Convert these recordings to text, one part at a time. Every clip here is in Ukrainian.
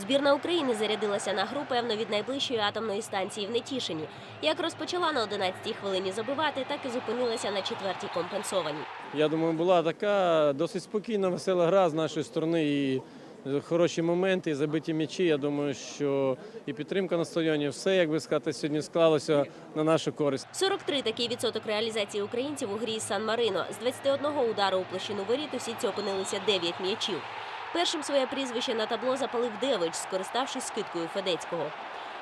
Збірна України зарядилася на гру, певно, від найближчої атомної станції в Нетішині. Як розпочала на 11-й хвилині забивати, так і зупинилася на четвертій компенсованій. Я думаю, була така досить спокійна, весела гра з нашої сторони і хороші моменти, і забиті м'ячі. Я думаю, що і підтримка на стадіоні, все, як би сказати, сьогодні склалося на нашу користь. 43 такий відсоток реалізації українців у грі із Сан-Марино. З 21 удару у площину воріт у сітці опинилися 9 м'ячів. Першим своє прізвище на табло запалив Девич, скориставшись скидкою Федецького.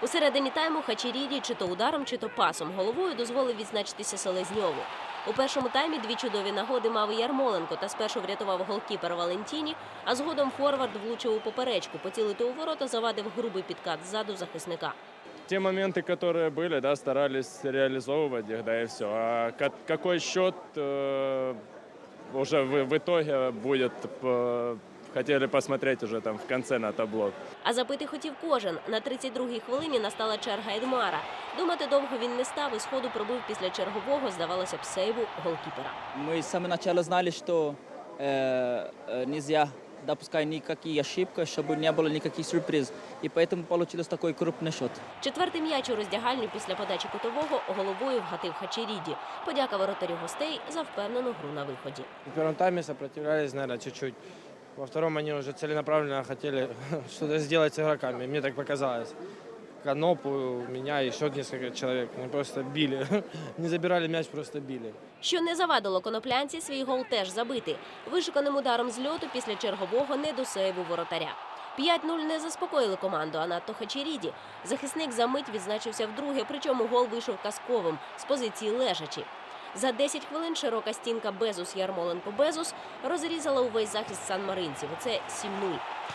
У середині тайму Хачеріді чи то ударом, чи то пасом головою дозволив відзначитися Селезньову. У першому таймі дві чудові нагоди мав і Ярмоленко та спершу врятував голкіпер Валентіні, а згодом форвард влучив у поперечку. Поцілити у ворота завадив грубий підкат ззаду захисника. те моменты, которые были, да, старались реализовывать их, да, и все. А ка- какой счет э, уже в, в итоге будет, э, хотели посмотреть уже там в конце на табло. А забити хотів кожен. На 32-й хвилині настала черга Едмара. Думати довго він не став і сходу пробив після чергового, здавалося б, сейву голкіпера. Мы с самого начала знали, что э, э, нельзя допускать никакие ошибки, чтобы не было никаких сюрпризов. И поэтому получился такой крупный счет. Четвертий м'яч у роздягальню після подачі кутового головою вгатив Хачеріді. Подяка воротарю гостей за впевнену гру на виході. В первом тайме сопротивлялись, наверное, чуть-чуть. Во втором они уже целенаправленно хотели что-то сделать с игроками. Мне так показалось. Канопу, меня, еще несколько человек. Они просто били. Не забирали мяч, просто били. Що не завадило коноплянці свій гол теж забити. Вишуканим ударом з льоту після чергового не до сейву воротаря. 5-0 не заспокоїли команду, а надто Хачеріді. Захисник за мить відзначився вдруге, причому гол вийшов казковим з позиції лежачі. За 10 хвилин широка стінка Безус Ярмоленко Безус розрізала увесь захист санмаринців. Це 7-0.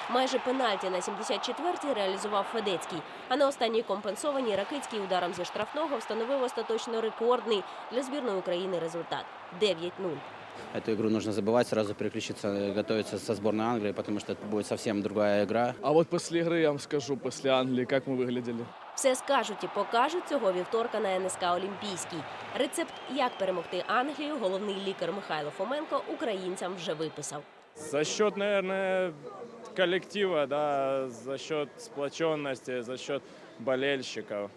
Майже пенальті на 74-й реалізував Федецький. А на останній компенсованій Ракицький ударом зі штрафного встановив остаточно рекордний для збірної України результат 9-0. Эту игру нужно забывать, сразу переключиться, э, готовиться со сборной Англии, потому что это будет совсем другая игра. А вот после игры я вам скажу, после Англии, как мы выглядели. Все скажуть і покажуть цього вівторка на НСК Олімпійський. Рецепт, як перемогти Англію, головний лікар Михайло Фоменко українцям вже виписав. За счет, наверное, коллектива, да, за счет сплоченности, за счет болельщиков.